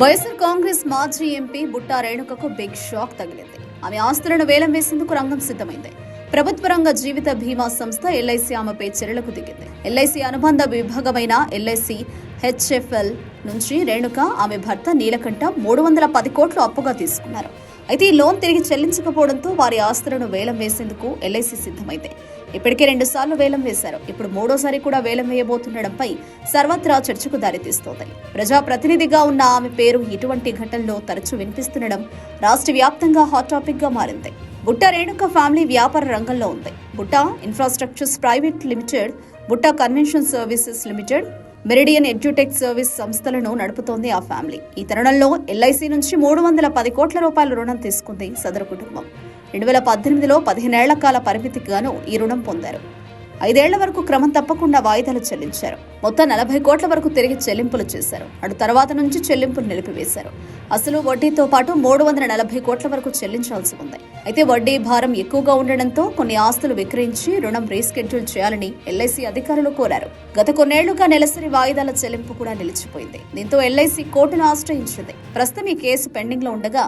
వైఎస్ఆర్ కాంగ్రెస్ మాజీ MP Butta రేణుకకు big shock తగిలింది. ఆమె ఆస్తులను వేలం వేసేందుకు రంగం సిద్ధమైంది. ప్రభుత్వ రంగ జీవిత బీమా సంస్థ ఎల్ఐసి ఆమెపై చర్యలకు దిగింది. ఎల్ఐసి అనుబంధ విభాగమైన ఎల్ఐసి హెచ్ఎఫ్ఎల్ నుంచి రేణుక ఆమె భర్త నీలకంఠ మూడు వందల పది కోట్లు అప్పుగా తీసుకున్నారు. అయితే ఈ లోన్ తిరిగి చెల్లించకపోవడంతో వారి ఆస్తులను వేలం వేసేందుకు ఎల్ఐసి సిద్ధమైంది. ఇప్పటికే రెండు సార్లు వేలం వేశారు. ఇప్పుడు మూడోసారి కూడా వేలం వేయబోతుండడంపై సర్వత్రా చర్చకు దారితీస్తోంది ప్రజాప్రతినిధిగా ఉన్న ఆమె పేరు ఇటువంటి ఘటనలో తరచూ వినిపిస్తుండడం రాష్ట్ర వ్యాప్తంగా హాట్ టాపిక్గా మారింది. బుట్ట రేణుక ఫ్యామిలీ వ్యాపార రంగంలో ఉంది. Butta infrastructures private limited Butta convention services limited Meridian edutech service సంస్థలను నడుపుతోంది ఆ ఫ్యామిలీ. ఈ తరుణంలో ఎల్ఐసి నుంచి మూడు వందల పది కోట్ల రూపాయల రుణం తీసుకుంది సదరు కుటుంబం. రెండు వేల పద్దెనిమిదిలో పదిహేనేళ్ళ కాల పరిమితికి గాను ఈ రుణం పొందారు. ఐదేళ్ళ వరకు క్రమం తప్పకుండా వాయిదాలు చెల్లించారు. మొత్తం నలభై కోట్ల వరకు తిరిగి చెల్లింపులు చేశారు. అటు తర్వాత నుంచి చెల్లింపులు నిలిపివేశారు. అసలు వడ్డీతో పాటు మూడు వందల నలభై కోట్ల వరకు చెల్లించాల్సి ఉంది. అయితే వడ్డీ భారం ఎక్కువగా ఉండడంతో కొన్ని ఆస్తులు విక్రయించి రుణం రీస్కెడ్యూల్ చేయాలని ఎల్ఐసి అధికారులు కోరారు. గత కొన్నేళ్ళుగా నెలసరి వాయిదాల చెల్లింపు కూడా నిలిచిపోయింది. దీంతో ఎల్ఐసి కోర్టును ఆశ్రయించింది. ప్రస్తుతం ఈ కేసు పెండింగ్లో ఉండగా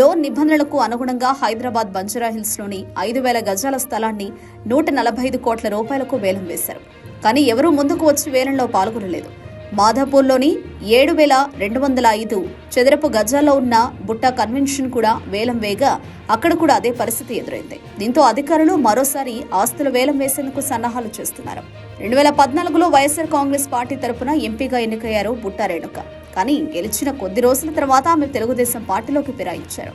లోన్ నిబంధనలకు అనుగుణంగా హైదరాబాద్ బంజారాహిల్స్లోని ఐదు వేల గజాల స్థలాన్ని నూట నలభై ఐదు కోట్ల రూపాయలకు వేలం వేశారు. కానీ ఎవరూ ముందుకు వచ్చి వేలంలో పాల్గొనలేదు. మాధాపూర్లోని ఏడు వేల రెండు వందల ఐదు చదరపు గజాల్లో ఉన్న బుట్ట కన్వెన్షన్ కూడా వేలం వేగా అక్కడ కూడా అదే పరిస్థితి ఎదురైంది. దీంతో అధికారులు మరోసారి ఆస్తుల వేలం వేసేందుకు సన్నాహాలు చేస్తున్నారు. రెండు వేల పద్నాలుగులో వైఎస్ఆర్ కాంగ్రెస్ పార్టీ తరపున ఎంపీగా ఎన్నికయ్యారు బుట్ట రేణుక. కానీ గెలిచిన కొద్ది రోజుల తర్వాత ఆమె తెలుగుదేశం పార్టీలోకి ఫిరాయించారు.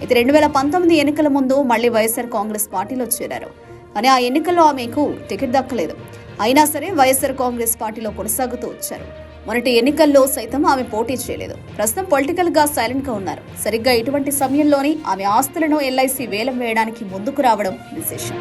అయితే రెండు వేల పంతొమ్మిది ఎన్నికల ముందు మళ్ళీ వైఎస్ఆర్ కాంగ్రెస్ పార్టీలో చేరారు. కానీ ఆ ఎన్నికల్లో ఆమెకు టికెట్ దక్కలేదు. అయినా సరే వైఎస్ఆర్ కాంగ్రెస్ పార్టీలో కొనసాగుతూ వచ్చారు. మొన్నటి ఎన్నికల్లో సైతం ఆమె పోటీ చేయలేదు. ప్రస్తుతం పొలిటికల్గా సైలెంట్గా ఉన్నారు. సరిగ్గా ఇటువంటి సమయంలోనే ఆమె ఆస్తులను ఎల్ఐసి వేలం వేయడానికి ముందుకు రావడం విశేషం.